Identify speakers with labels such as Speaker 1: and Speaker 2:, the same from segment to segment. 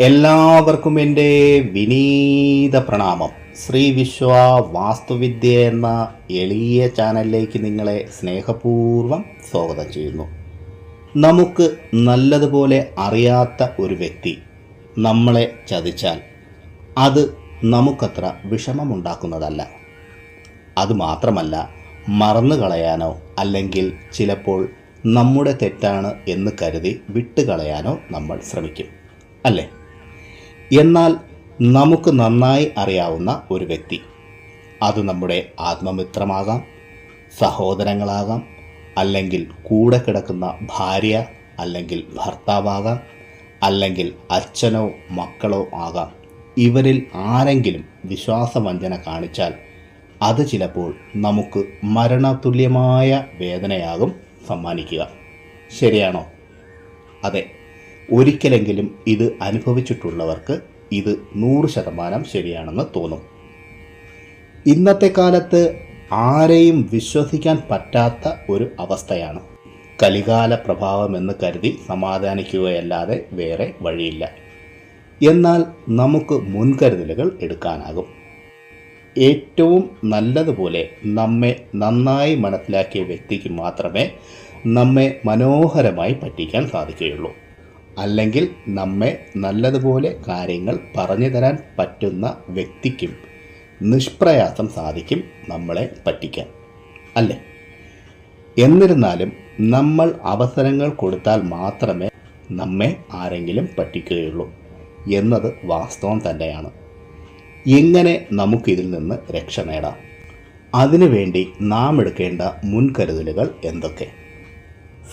Speaker 1: എല്ലാവർക്കും എന്റെ വിനീത പ്രണാമം. ശ്രീ വിശ്വ വാസ്തുവിദ്യ എന്ന എളിയ ചാനലിലേക്ക് നിങ്ങളെ സ്നേഹപൂർവം സ്വാഗതം ചെയ്യുന്നു. നമുക്ക് നല്ലതുപോലെ അറിയാത്ത ഒരു വ്യക്തി നമ്മളെ ചതിച്ചാൽ അത് നമുക്കത്ര വിഷമമുണ്ടാക്കുന്നതല്ല. അതുമാത്രമല്ല മറന്നു കളയാനോ അല്ലെങ്കിൽ ചിലപ്പോൾ നമ്മുടെ തെറ്റാണ് എന്ന് കരുതി വിട്ടുകളയാനോ നമ്മൾ ശ്രമിക്കും. അല്ലേ? എന്നാൽ നമുക്ക് നന്നായി അറിയാവുന്ന ഒരു വ്യക്തി. അത് നമ്മുടെ ആത്മമിത്രമാകാം സഹോദരങ്ങളാകാം അല്ലെങ്കിൽ കൂടെ കിടക്കുന്ന ഭാര്യ അല്ലെങ്കിൽ ഭർത്താവാകാം അല്ലെങ്കിൽ അച്ഛനോ മക്കളോ ആകാം. ഇവരിൽ ആരെങ്കിലും വിശ്വാസവഞ്ചന കാണിച്ചാൽ അത് ചിലപ്പോൾ നമുക്ക് മരണതുല്യമായ വേദനയാകും സമ്മാനിക്കുക. ശരിയാണോ? അതെ. ഒരിക്കലെങ്കിലും ഇത് അനുഭവിച്ചിട്ടുള്ളവർക്ക് ഇത് നൂറ് ശതമാനം ശരിയാണെന്ന് തോന്നും. ഇന്നത്തെ കാലത്ത് ആരെയും വിശ്വസിക്കാൻ പറ്റാത്ത ഒരു അവസ്ഥയാണ്. കലികാല പ്രഭാവമെന്ന് കരുതി സമാധാനിക്കുകയല്ലാതെ വേറെ വഴിയില്ല. എന്നാൽ നമുക്ക് മുൻകരുതലുകൾ എടുക്കാനാകും. ഏറ്റവും നല്ലതുപോലെ നമ്മെ നന്നായി മനസ്സിലാക്കിയ വ്യക്തിക്ക് മാത്രമേ നമ്മെ മനോഹരമായി പറ്റിക്കാൻ സാധിക്കുകയുള്ളൂ. അല്ലെങ്കിൽ നമ്മെ നല്ലതുപോലെ കാര്യങ്ങൾ പറഞ്ഞു തരാൻ പറ്റുന്ന വ്യക്തിക്കും നിഷ്പ്രയാസം സാധിക്കും നമ്മളെ പറ്റിക്കാൻ. അല്ലേ? എന്നിരുന്നാലും നമ്മൾ അവസരങ്ങൾ കൊടുത്താൽ മാത്രമേ നമ്മെ ആരെങ്കിലും പറ്റിക്കുകയുള്ളൂ എന്നത് വാസ്തവം തന്നെയാണ്. എങ്ങനെ നമുക്കിതിൽ നിന്ന് രക്ഷ നേടാം? അതിനുവേണ്ടി നാം എടുക്കേണ്ട മുൻകരുതലുകൾ എന്തൊക്കെ?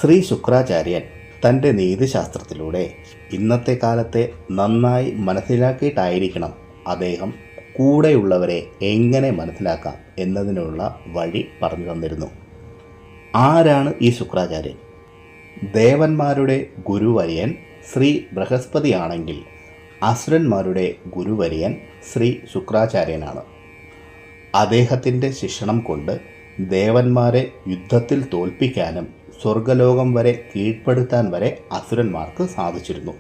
Speaker 1: ശ്രീ ശുക്രാചാര്യൻ തന്റെ നീതിശാസ്ത്രത്തിലൂടെ ഇന്നത്തെ കാലത്തെ നന്നായി മനസ്സിലാക്കിയിട്ടായിരിക്കണം അദ്ദേഹം കൂടെയുള്ളവരെ എങ്ങനെ മനസ്സിലാക്കാം എന്നതിനുള്ള വഴി പറഞ്ഞു തന്നിരുന്നു. ആരാണ് ഈ ശുക്രാചാര്യൻ? ദേവന്മാരുടെ ഗുരുവര്യൻ ശ്രീ ബൃഹസ്പതിയാണെങ്കിൽ അസുരന്മാരുടെ ഗുരുവര്യൻ ശ്രീ ശുക്രാചാര്യനാണ്. അദ്ദേഹത്തിന്റെ ശിക്ഷണം കൊണ്ട് ദേവന്മാരെ യുദ്ധത്തിൽ തോൽപ്പിക്കാനും സ്വർഗലോകം വരെ കീഴ്പ്പെടുത്താൻ വരെ അസുരന്മാർക്ക് സാധിച്ചിരുന്നു.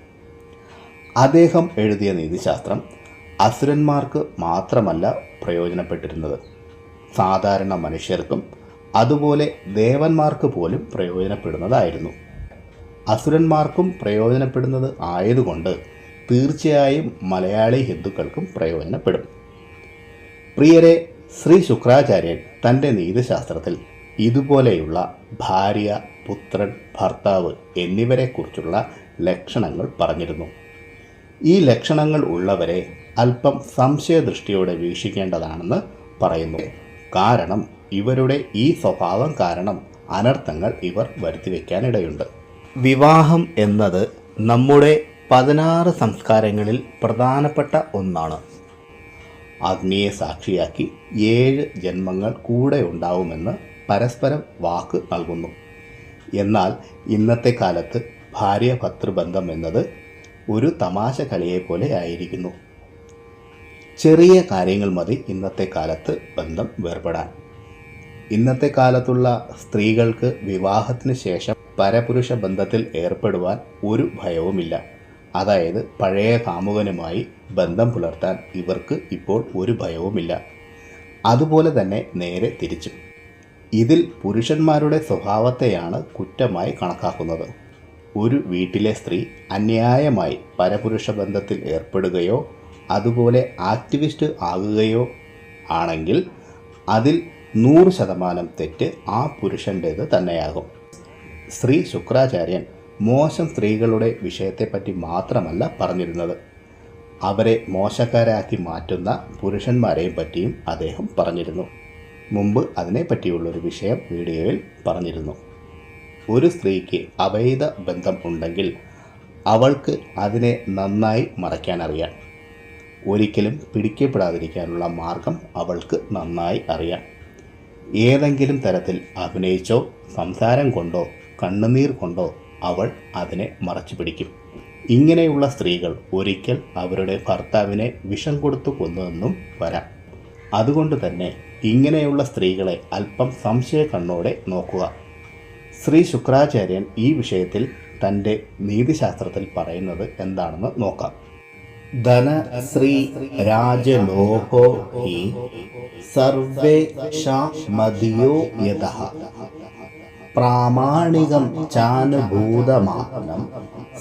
Speaker 1: അദ്ദേഹം എഴുതിയ നീതിശാസ്ത്രം അസുരന്മാർക്ക് മാത്രമല്ല പ്രയോജനപ്പെട്ടിരുന്നത്. സാധാരണ മനുഷ്യർക്കും അതുപോലെ ദേവന്മാർക്ക് പോലും പ്രയോജനപ്പെടുന്നതായിരുന്നു. അസുരന്മാർക്കും പ്രയോജനപ്പെടുന്നത് ആയതുകൊണ്ട് തീർച്ചയായും മലയാളി ഹിന്ദുക്കൾക്കും പ്രയോജനപ്പെടും. പ്രിയരെ ശ്രീ ശുക്രാചാര്യൻ തന്റെ നീതിശാസ്ത്രത്തിൽ ഇതുപോലെയുള്ള ഭാര്യ പുത്രൻ ഭർത്താവ് എന്നിവരെക്കുറിച്ചുള്ള ലക്ഷണങ്ങൾ പറഞ്ഞിരുന്നു. ഈ ലക്ഷണങ്ങൾ ഉള്ളവരെ അല്പം സംശയദൃഷ്ടിയോടെ വീക്ഷിക്കേണ്ടതാണെന്ന് പറയുന്നു. കാരണം ഇവരുടെ ഈ സ്വഭാവം കാരണം അനർത്ഥങ്ങൾ ഇവർ വരുത്തിവെക്കാനിടയുണ്ട്. വിവാഹം എന്നത് നമ്മുടെ പതിനാറ് സംസ്കാരങ്ങളിൽ പ്രധാനപ്പെട്ട ഒന്നാണ്. അഗ്നിയെ സാക്ഷിയാക്കി ഏഴ് ജന്മങ്ങൾ കൂടെ ഉണ്ടാവുമെന്ന് പരസ്പരം വാക്ക് നൽകുന്നു. എന്നാൽ ഇന്നത്തെ കാലത്ത് ഭാര്യ ഭർത്തൃബന്ധം എന്നത് ഒരു തമാശ കളിയെപ്പോലെ ആയിരിക്കുന്നു. ചെറിയ കാര്യങ്ങൾ മതി ഇന്നത്തെ കാലത്ത് ബന്ധം വേർപെടാൻ. ഇന്നത്തെ കാലത്തുള്ള സ്ത്രീകൾക്ക് വിവാഹത്തിന് ശേഷം പരപുരുഷ ബന്ധത്തിൽ ഏർപ്പെടുവാൻ ഒരു ഭയവുമില്ല. അതായത് പഴയ കാമുകനുമായി ബന്ധം പുലർത്താൻ ഇവർക്ക് ഇപ്പോൾ ഒരു ഭയവുമില്ല. അതുപോലെ തന്നെ നേരെ തിരിച്ചും. ഇതിൽ പുരുഷന്മാരുടെ സ്വഭാവത്തെയാണ് കുറ്റമായി കണക്കാക്കുന്നത്. ഒരു വീട്ടിലെ സ്ത്രീ അന്യായമായി പരപുരുഷ ബന്ധത്തിൽ ഏർപ്പെടുകയോ അതുപോലെ ആക്ടിവിസ്റ്റ് ആകുകയോ ആണെങ്കിൽ അതിൽ നൂറ് ശതമാനം തെറ്റ് ആ പുരുഷന്റേത് തന്നെയാകും. ശ്രീ ശുക്രാചാര്യൻ മോശം സ്ത്രീകളുടെ വിഷയത്തെപ്പറ്റി മാത്രമല്ല പറഞ്ഞിരുന്നത്. അവരെ മോശക്കാരാക്കി മാറ്റുന്ന പുരുഷന്മാരെയും പറ്റിയും അദ്ദേഹം പറഞ്ഞിരുന്നു. മുമ്പ് അതിനെപ്പറ്റിയുള്ളൊരു വിഷയം വീഡിയോയിൽ പറഞ്ഞിരുന്നു. ഒരു സ്ത്രീക്ക് അവൈധ ബന്ധം ഉണ്ടെങ്കിൽ അവൾക്ക് അതിനെ നന്നായി മറയ്ക്കാനറിയാം. ഒരിക്കലും പിടിക്കപ്പെടാതിരിക്കാനുള്ള മാർഗം അവൾക്ക് നന്നായി അറിയാം. ഏതെങ്കിലും തരത്തിൽ അഭിനയിച്ചോ സംസാരം കൊണ്ടോ കണ്ണുനീർ കൊണ്ടോ അവൾ അതിനെ മറച്ചു പിടിക്കും. ഇങ്ങനെയുള്ള സ്ത്രീകൾ ഒരിക്കൽ അവരുടെ ഭർത്താവിനെ വിഷം കൊടുത്തു കൊന്നുവെന്നും വരാം. അതുകൊണ്ട് തന്നെ ഇങ്ങനെയുള്ള സ്ത്രീകളെ അല്പം സംശയ കണ്ണോടെ നോക്കുക. ശ്രീ ശുക്രാചാര്യൻ ഈ വിഷയത്തിൽ തന്റെ നീതിശാസ്ത്രത്തിൽ പറയുന്നത് എന്താണെന്ന് നോക്കാം. ധന ശ്രീ രാജലോഹോ ഹി സർവേ മതിയോ യഥ. പ്രാമാണികം ചാനുഭൂതമാനം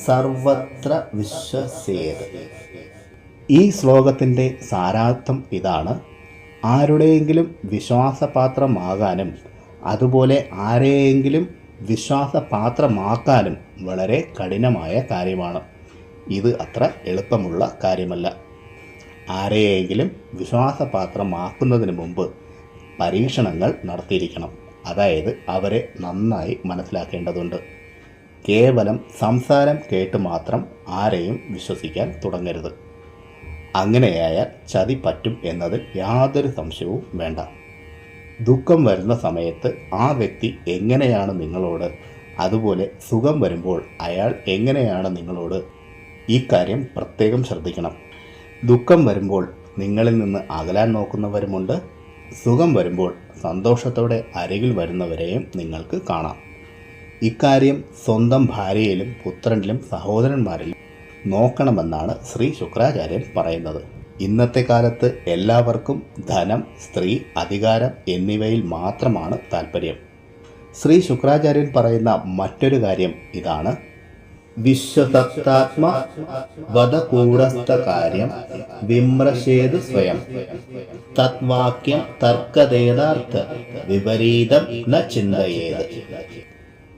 Speaker 1: സർവത്ര വിശ്വസേത്. ഈ ശ്ലോകത്തിന്റെ സാരാർത്ഥം ഇതാണ്. ആരുടെയെങ്കിലും വിശ്വാസപാത്രമാകാനും അതുപോലെ ആരെയെങ്കിലും വിശ്വാസപാത്രമാക്കാനും വളരെ കഠിനമായ കാര്യമാണ്. ഇത് അത്ര എളുപ്പമുള്ള കാര്യമല്ല. ആരെയെങ്കിലും വിശ്വാസപാത്രമാക്കുന്നതിന് മുമ്പ് പരീക്ഷണങ്ങൾ നടത്തിയിരിക്കണം. അതായത് അവരെ നന്നായി മനസ്സിലാക്കേണ്ടതുണ്ട്. കേവലം സംസാരം കേട്ട് മാത്രം ആരെയും വിശ്വസിക്കാൻ തുടങ്ങരുത്. അങ്ങനെയായാൽ ചതി പറ്റും എന്നതിൽ യാതൊരു സംശയവും വേണ്ട. ദുഃഖം വരുന്ന സമയത്ത് ആ വ്യക്തി എങ്ങനെയാണ് നിങ്ങളോട് അതുപോലെ സുഖം വരുമ്പോൾ അയാൾ എങ്ങനെയാണ് നിങ്ങളോട് ഈ കാര്യം പ്രത്യേകം ശ്രദ്ധിക്കണം. ദുഃഖം വരുമ്പോൾ നിങ്ങളിൽ നിന്ന് അകലാൻ നോക്കുന്നവരുമുണ്ട്. സുഖം വരുമ്പോൾ സന്തോഷത്തോടെ അരികിൽ വരുന്നവരെയും നിങ്ങൾക്ക് കാണാം. ഇക്കാര്യം സ്വന്തം ഭാര്യയിലും പുത്രനിലും സഹോദരന്മാരിലും നോക്കണമെന്നാണ് ശ്രീ ശുക്രാചാര്യൻ പറയുന്നത്. ഇന്നത്തെ കാലത്ത് എല്ലാവർക്കും ധനം സ്ത്രീ അധികാരം എന്നിവയിൽ മാത്രമാണ് താല്പര്യം ശ്രീ ശുക്രാചാര്യൻ പറയുന്ന മറ്റൊരു കാര്യം ഇതാണ്. വിശ്വതത്വാത്മ വിമ്രശേത് സ്വയം. തത്വാക്യം തർക്കതേതാർത്ഥ വിപരീതം ന ചിന്തയേത്.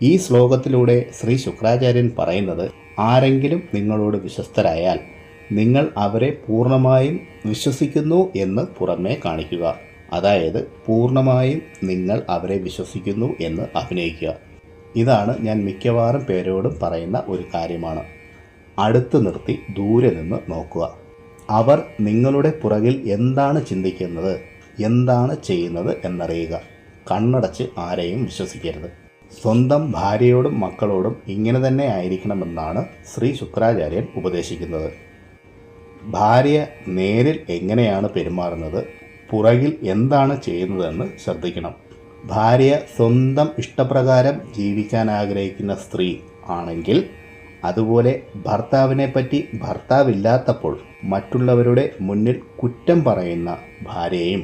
Speaker 1: ഈ ശ്ലോകത്തിലൂടെ ശ്രീ ശുക്രാചാര്യൻ പറയുന്നത് ആരെങ്കിലും നിങ്ങളോട് വിശ്വസ്തരായാൽ നിങ്ങൾ അവരെ പൂർണമായും വിശ്വസിക്കുന്നു എന്ന് പുറമേ കാണിക്കുക. അതായത് പൂർണമായും നിങ്ങൾ അവരെ വിശ്വസിക്കുന്നു എന്ന് അഭിനയിക്കുക. ഇതാണ് ഞാൻ മിക്കവാറും പേരോടും പറയുന്ന ഒരു കാര്യമാണ്. അടുത്ത് നിർത്തി ദൂരെ നിന്ന് നോക്കുക. അവർ നിങ്ങളുടെ പുറകിൽ എന്താണ് ചിന്തിക്കുന്നത് എന്താണ് ചെയ്യുന്നത് എന്നറിയുക. കണ്ണടച്ച് ആരെയും വിശ്വസിക്കരുത്. സ്വന്തം ഭാര്യയോടും മക്കളോടും ഇങ്ങനെ തന്നെ ആയിരിക്കണമെന്നാണ് ശ്രീ ശുക്രാചാര്യൻ ഉപദേശിക്കുന്നത്. ഭാര്യ നേരിൽ എങ്ങനെയാണ് പെരുമാറുന്നത്? പുറകിൽ എന്താണ് ചെയ്യുന്നതെന്ന് ശ്രദ്ധിക്കണം. ഭാര്യ സ്വന്തം ഇഷ്ടപ്രകാരം ജീവിക്കാൻ ആഗ്രഹിക്കുന്ന സ്ത്രീ ആണെങ്കിൽ അതുപോലെ ഭർത്താവിനെ പറ്റി ഭർത്താവില്ലാത്തപ്പോൾ മറ്റുള്ളവരുടെ മുന്നിൽ കുറ്റം പറയുന്ന ഭാര്യയും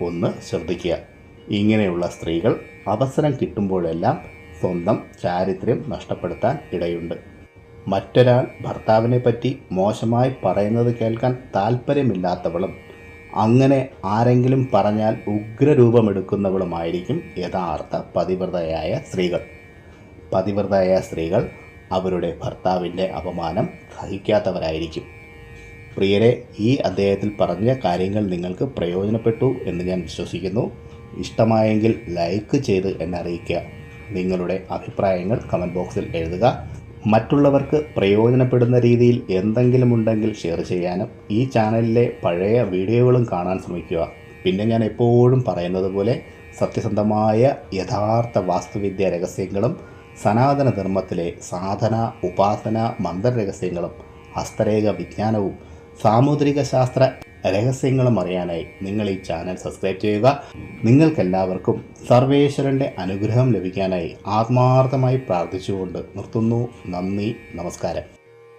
Speaker 1: ഒന്ന് ശ്രദ്ധിക്കുക. ഇങ്ങനെയുള്ള സ്ത്രീകൾ അവസരം കിട്ടുമ്പോഴെല്ലാം സ്വന്തം ചാരിത്രം നഷ്ടപ്പെടുത്താൻ ഇടയുണ്ട്. മറ്റൊരാൾ ഭർത്താവിനെ പറ്റി മോശമായി പറയുന്നത് കേൾക്കാൻ താല്പര്യമില്ലാത്തവളും അങ്ങനെ ആരെങ്കിലും പറഞ്ഞാൽ ഉഗ്രരൂപമെടുക്കുന്നവളുമായിരിക്കും യഥാർത്ഥ പതിവ്രതയായ സ്ത്രീകൾ. പതിവ്രതയായ സ്ത്രീകൾ അവരുടെ ഭർത്താവിന്റെ അപമാനം സഹിക്കാത്തവരായിരിക്കും. പ്രിയരെ ഈ അദ്ദേഹത്തിൽ പറഞ്ഞ കാര്യങ്ങൾ നിങ്ങൾക്ക് പ്രയോജനപ്പെട്ടു എന്ന് ഞാൻ വിശ്വസിക്കുന്നു. ഇഷ്ടമായെങ്കിൽ ലൈക്ക് ചെയ്ത് എന്നെ അറിയിക്കുക. നിങ്ങളുടെ അഭിപ്രായങ്ങൾ കമന്റ് ബോക്സിൽ എഴുതുക. മറ്റുള്ളവർക്ക് പ്രയോജനപ്പെടുന്ന രീതിയിൽ എന്തെങ്കിലും ഉണ്ടെങ്കിൽ ഷെയർ ചെയ്യാനും ഈ ചാനലിലെ പഴയ വീഡിയോകളും കാണാൻ ശ്രമിക്കുക. പിന്നെ ഞാൻ എപ്പോഴും പറയുന്നത് പോലെ സത്യസന്ധമായ യഥാർത്ഥ വാസ്തുവിദ്യ രഹസ്യങ്ങളും സനാതന ധർമ്മത്തിലെ സാധന ഉപാസന മന്ത്രരഹസ്യങ്ങളും ഹസ്തരേഖ വിജ്ഞാനവും സാമുദ്രിക ശാസ്ത്ര രഹസ്യങ്ങളും അറിയാനായി നിങ്ങൾ ഈ ചാനൽ സബ്സ്ക്രൈബ് ചെയ്യുക. നിങ്ങൾക്കെല്ലാവർക്കും സർവേശ്വരന്റെ അനുഗ്രഹം ലഭിക്കാനായി ആത്മാർത്ഥമായി പ്രാർത്ഥിച്ചുകൊണ്ട് നിർത്തുന്നു. നന്ദി നമസ്കാരം.